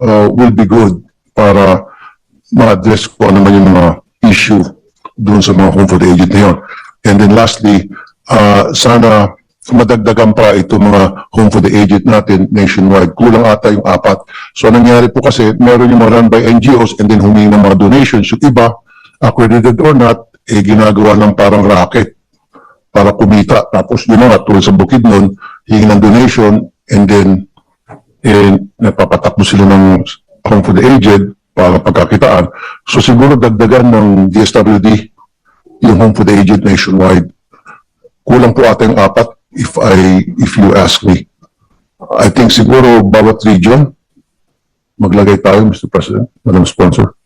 uh, will be good para ma-address kung ano man yung mga issue doon sa mga home for the aged na yun. And then lastly, uh, sana madagdagan pa ito mga home for the aged natin nationwide. Kulang ata yung apat. So ang nangyari po kasi, meron yung mga run by NGOs and then humingi ng mga donations. Yung iba, accredited or not, eh ginagawa ng parang racket para kumita. Tapos yun nga, tulad sa bukid nun, hingi ng donation and then eh, napapatakbo sila ng home for the aged para pagkakitaan. So siguro dagdagan ng DSWD yung home for the aged nationwide. Kulang po ata yung apat if I, if you ask me. I think siguro bawat region, maglagay tayo, Mr. President, Madam Sponsor.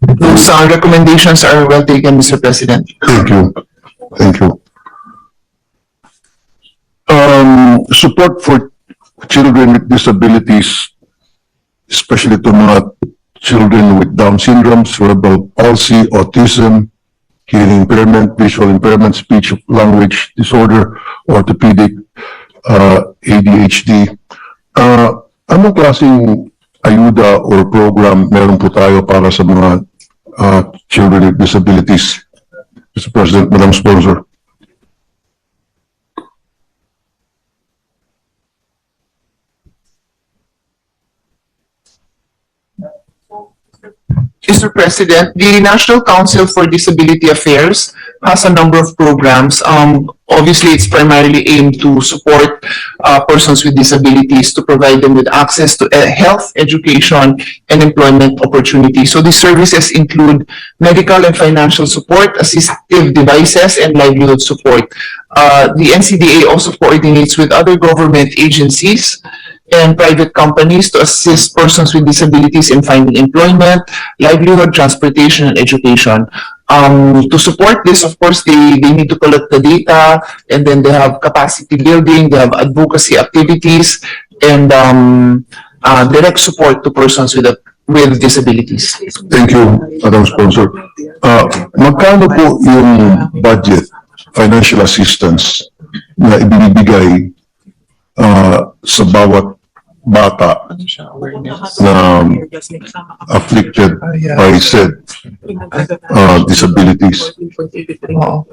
Those uh, recommendations are well taken, Mr. President. Thank you. Thank you. Um, support for children with disabilities, especially to mga children with Down syndrome, cerebral palsy, autism, hearing impairment, visual impairment, speech language disorder, orthopedic, uh, ADHD. Uh, anong klaseng ayuda or program meron po tayo para sa mga uh, children with disabilities? Mr. President, Madam Sponsor. Mr. President, the National Council for Disability Affairs has a number of programs. Um, obviously, it's primarily aimed to support uh, persons with disabilities to provide them with access to uh, health, education, and employment opportunities. So these services include medical and financial support, assistive devices, and livelihood support. Uh, the NCDA also coordinates with other government agencies and private companies to assist persons with disabilities in finding employment, livelihood, transportation, and education. Um, to support this, of course, they, they need to collect the data, and then they have capacity building, they have advocacy activities, and, um, uh, direct support to persons with, a- with disabilities. Thank you, Madam Sponsor. Uh, magkano po yung budget, financial assistance na ibinibigay uh, sa bawat bata na um, afflicted by said uh, disabilities? Oo.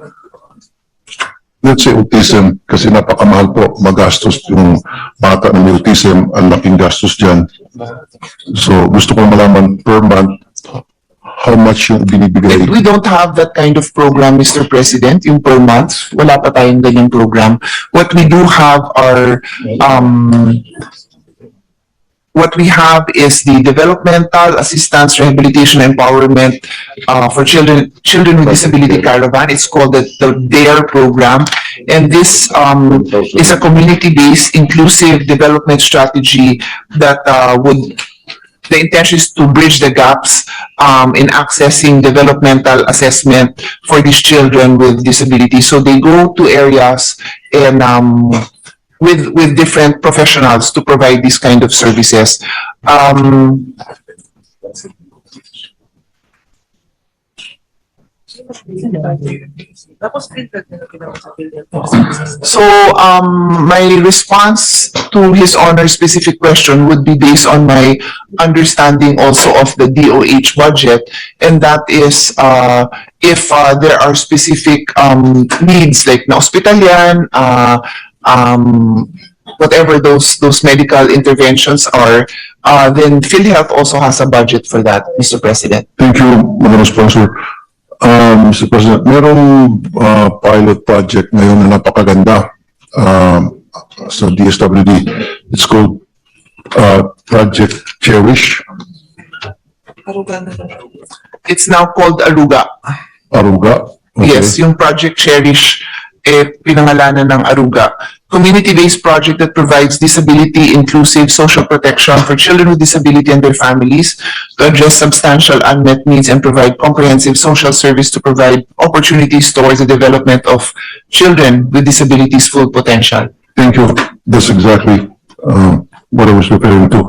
Let's say autism, kasi napakamahal po magastos yung bata na may autism, ang laking gastos dyan. So gusto ko malaman per month, how much yung binibigay? We don't have that kind of program, Mr. President, yung per month. Wala pa tayong ganyang program. What we do have are, um, what we have is the developmental assistance, rehabilitation, empowerment, uh, for children, children with disability caravan. It's called the, the DARE program. And this, um, is a community-based inclusive development strategy that, uh, would the intention is to bridge the gaps um, in accessing developmental assessment for these children with disabilities. So they go to areas and um, with with different professionals to provide these kind of services. Um, So, um, my response to his honor's specific question would be based on my understanding also of the DOH budget. And that is, uh, if, uh, there are specific, um, needs like na hospital yan, uh, um, whatever those, those medical interventions are, uh, then PhilHealth also has a budget for that, Mr. President. Thank you, Madam Sponsor. Um, Mr. President, merong uh, pilot project ngayon na napakaganda um, sa DSWD. It's called uh, Project Cherish, It's now called Aruga. Aruga. Okay. Yes, yung Project Cherish, eh, pinangalanan ng Aruga. Community-based project that provides disability-inclusive social protection for children with disability and their families to address substantial unmet needs and provide comprehensive social service to provide opportunities towards the development of children with disabilities' full potential. Thank you. That's exactly uh, what I was referring to,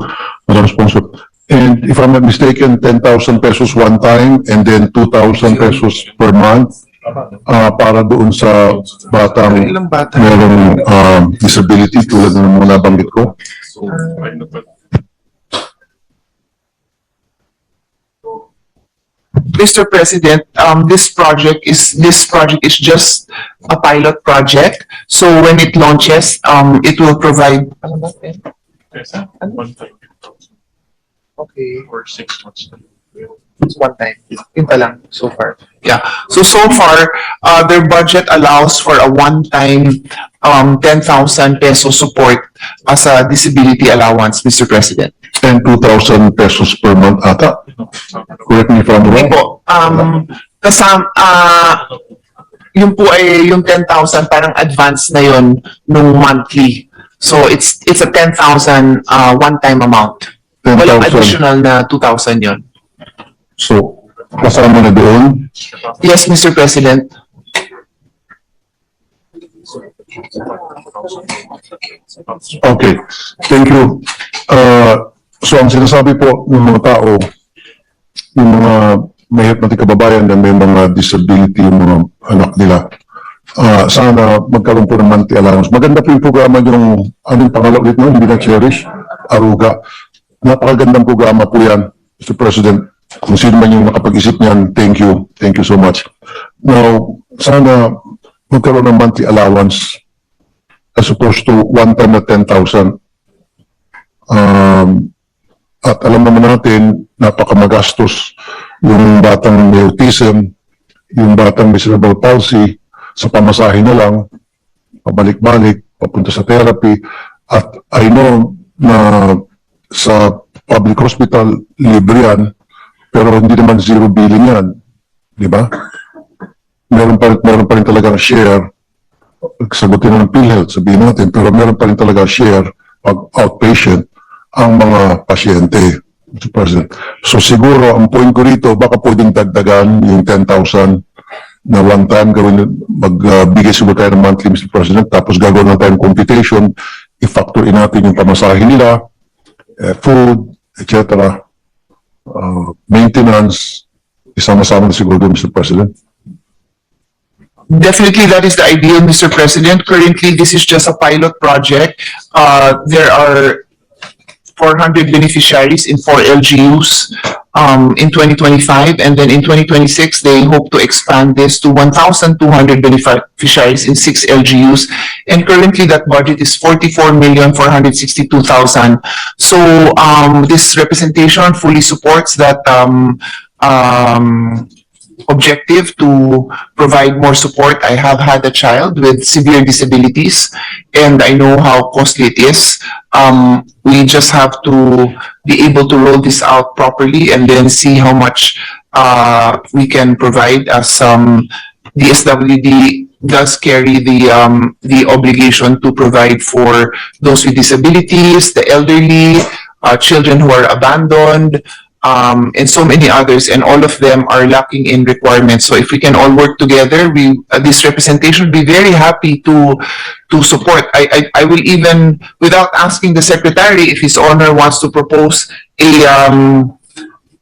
Madam Sponsor. And if I'm not mistaken, 10,000 pesos one time and then 2,000 pesos per month uh, para doon sa batang merong uh, disability tulad ng mga nabanggit ko? Mr. President, um, this project is this project is just a pilot project. So when it launches, um, it will provide. Ano ano? Okay. Or six months. It's one time. Yun so far. Yeah. So, so far, uh, their budget allows for a one-time, um, ten thousand peso support as a disability allowance, Mr. President. And 2,000 pesos per month ata. Correct me if I'm wrong. po, um, kasam, ah, yun po ay yung ten thousand parang advance na yun nung monthly. So, it's, it's a ten thousand, uh, one-time amount. Walang 10,000. additional na two thousand yun. So, kasama na doon. Yes, Mr. President. Okay, thank you. Uh, so ang sinasabi po ng mga tao, yung mga mahirap nating kababayan na may mga disability yung mga anak nila, uh, sana magkaroon po ng monthly allowance. Maganda po yung programa yung, anong pangalan ulit mo, hindi na cherish, Aruga. Napakagandang programa po yan, Mr. President. Kung sino man yung nakapag-isip niyan, thank you. Thank you so much. Now, sana magkaroon ng monthly allowance as opposed to one time na 10,000. Um, at alam naman natin, napakamagastos yung batang may autism, yung batang may cerebral palsy, sa pamasahe na lang, pabalik-balik, papunta sa therapy. At I know na sa public hospital, libre yan, pero hindi naman zero billing yan. Di ba? Meron pa, meron pa rin talagang share sagutin na ng PhilHealth, sabihin natin, pero meron pa rin talaga share pag outpatient ang mga pasyente, Mr. President. So siguro, ang point ko rito, baka pwedeng dagdagan yung 10,000 na one time gawin, magbigay siguro tayo ng monthly, Mr. President, tapos gagawin lang tayong computation, i-factor in natin yung pamasahe nila, eh, food, etc. Uh, maintenance, isama-sama na siguro Mr. President. Definitely, that is the ideal, Mr. President. Currently, this is just a pilot project. Uh, there are four hundred beneficiaries in four LGUs um, in twenty twenty-five, and then in twenty twenty-six, they hope to expand this to one thousand two hundred beneficiaries in six LGUs. And currently, that budget is forty-four million, four hundred sixty-two thousand. So, um, this representation fully supports that, um, um, objective to provide more support. I have had a child with severe disabilities and I know how costly it is. Um, we just have to be able to roll this out properly and then see how much uh, we can provide as um, DSWD does carry the um, the obligation to provide for those with disabilities, the elderly, uh, children who are abandoned, um, and so many others, and all of them are lacking in requirements. So if we can all work together, we, uh, this representation will be very happy to, to support. I, I, I will even, without asking the secretary if his honor wants to propose a, um,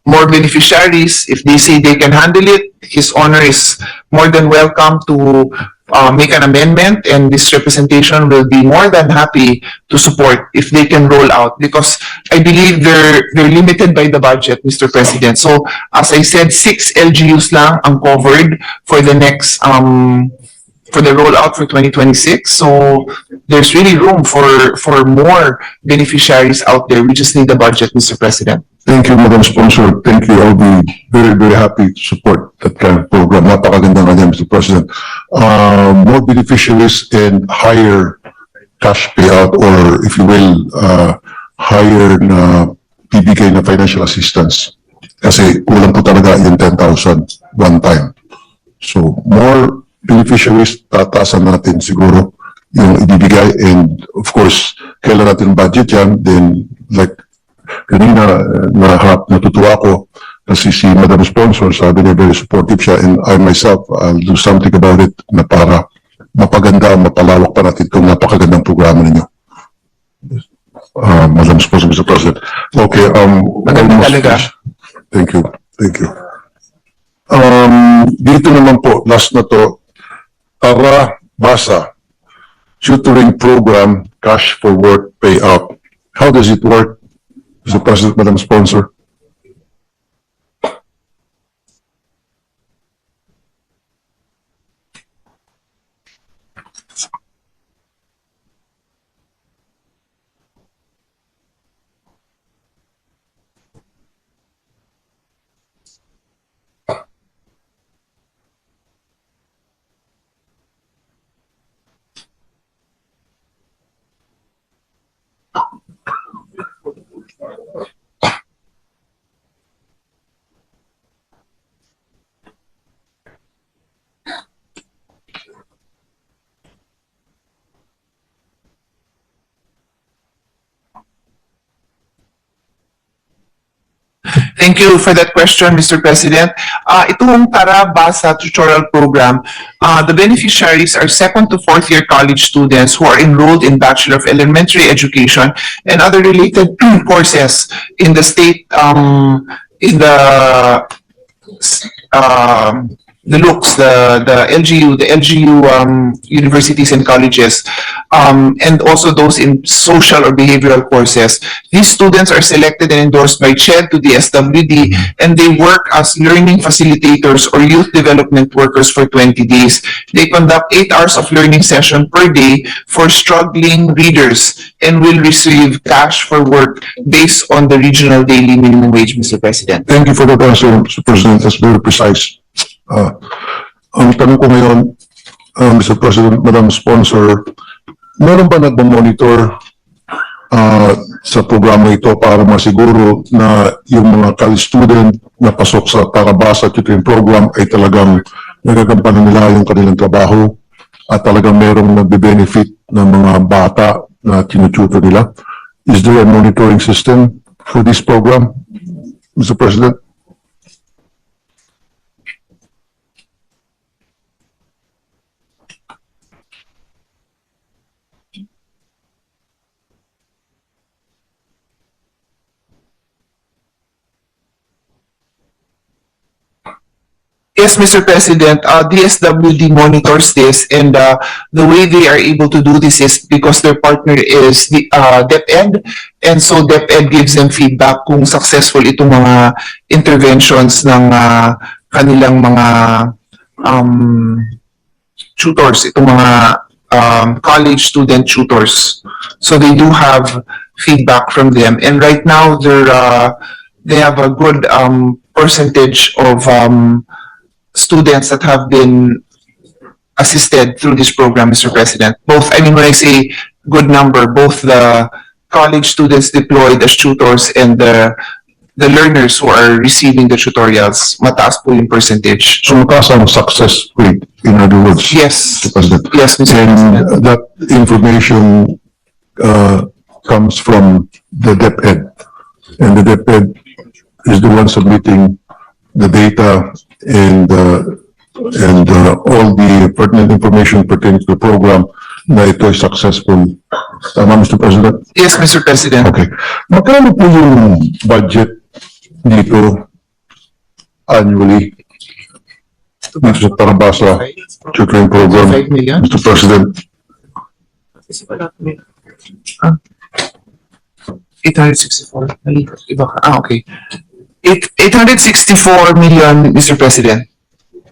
more beneficiaries, if they say they can handle it, his honor is more than welcome to, uh, make an amendment, and this representation will be more than happy to support if they can roll out, because I believe they're, they're limited by the budget, Mr. President. So, as I said, six LGUs lang ang covered for the next, um, for the rollout for 2026. So, there's really room for, for more beneficiaries out there. We just need the budget, Mr. President. Thank you, Madam Sponsor. Thank you. I'll be very, very happy to support that kind of program. Napakaganda nga yan, Mr. President. Uh, more beneficiaries and higher cash payout or if you will, uh, higher na bibigay na financial assistance. Kasi kulang po talaga yung 10,000 one time. So more beneficiaries, tataasan natin siguro yung ibibigay and of course, kailan natin budget yan, then like kanina eh, na natutuwa ako kasi si Madam Sponsor sabi niya very supportive siya and I myself I'll do something about it na para mapaganda mapalawak pa natin itong napakagandang programa ninyo. Uh, Madam Sponsor, Mr. President. Okay, um. Maganda almost talaga. Thank you, thank you. Um, dito naman po, last na to, Tara Basa, tutoring program, cash for work payout. How does it work? Mr. President, Madam Sponsor. Thank you for that question, Mr. President. Uh, itong Tara Basa tutorial program, uh, the beneficiaries are second to fourth year college students who are enrolled in Bachelor of Elementary Education and other related courses in the state, um, in the, um, the looks, the, the LGU, the LGU, um, universities and colleges, um, and also those in social or behavioral courses. These students are selected and endorsed by CHED to the SWD, and they work as learning facilitators or youth development workers for 20 days. They conduct eight hours of learning session per day for struggling readers and will receive cash for work based on the regional daily minimum wage, Mr. President. Thank you for that answer, Mr. President. That's very precise. Uh, ang tanong ko ngayon, uh, Mr. President, Madam Sponsor, meron ba nagmamonitor uh, sa programa ito para masiguro na yung mga college student na pasok sa Tarabasa Tutoring Program ay talagang nagagampanan nila yung kanilang trabaho at talagang merong nagbe-benefit ng mga bata na tinututor nila? Is there a monitoring system for this program, Mr. President? Yes, Mr. President, uh, DSWD monitors this and, uh, the way they are able to do this is because their partner is the, uh, DepEd. And so DepEd gives them feedback kung successful itong mga interventions ng, uh, kanilang mga, um, tutors, itong mga, um, college student tutors. So they do have feedback from them. And right now, they're, uh, they have a good, um, percentage of, um, students that have been assisted through this program, Mr. President. Both, I mean, when I say good number, both the college students deployed as tutors and the the learners who are receiving the tutorials, mataas po yung percentage. So mataas ang success rate, in other words, Yes. President. yes, Mr. President. And that information uh, comes from the DepEd. And the DepEd is the one submitting the data and, uh, and uh, all the pertinent information pertaining to the program na ito ay successful. Tama, Mr. President? Yes, Mr. President. Okay. Magkano po yung budget dito annually dito sa Tarabasa Tutoring Program? Mr. President? Ah, Eight hundred sixty-four. Iba ka. Ah, okay. Eight, eight hundred sixty-four million, Mr. President.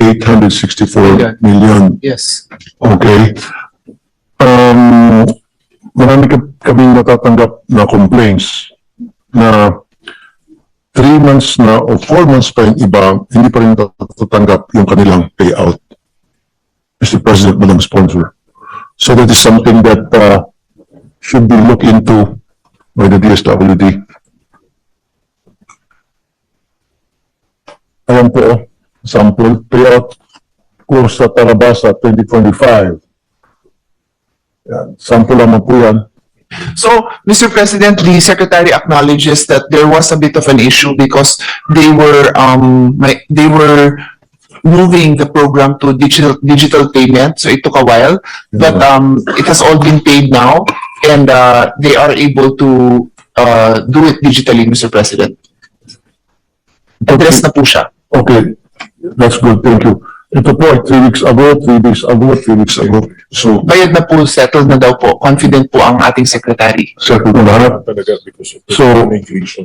864 million. Yes. Okay. Um, marami ka- kaming natatanggap na complaints na three months na o four months pa yung iba, hindi pa rin natatanggap yung kanilang payout. Mr. President, Madam Sponsor. So that is something that uh, should be looked into by the DSWD. Ayan po, sample payout course sa Tarabasa 2025. Yan, sample lamang po yan. So, Mr. President, the secretary acknowledges that there was a bit of an issue because they were, um, they were moving the program to digital, digital payment, so it took a while. But, um, it has all been paid now and, uh, they are able to, uh, do it digitally, Mr. President. Address na po siya. Okay, that's good, thank you. Ito po ay three weeks ago, three days ago, three weeks ago. So, Bayad na po, settled na daw po. Confident po ang ating secretary. settled na lahat. talaga because of the So- migration.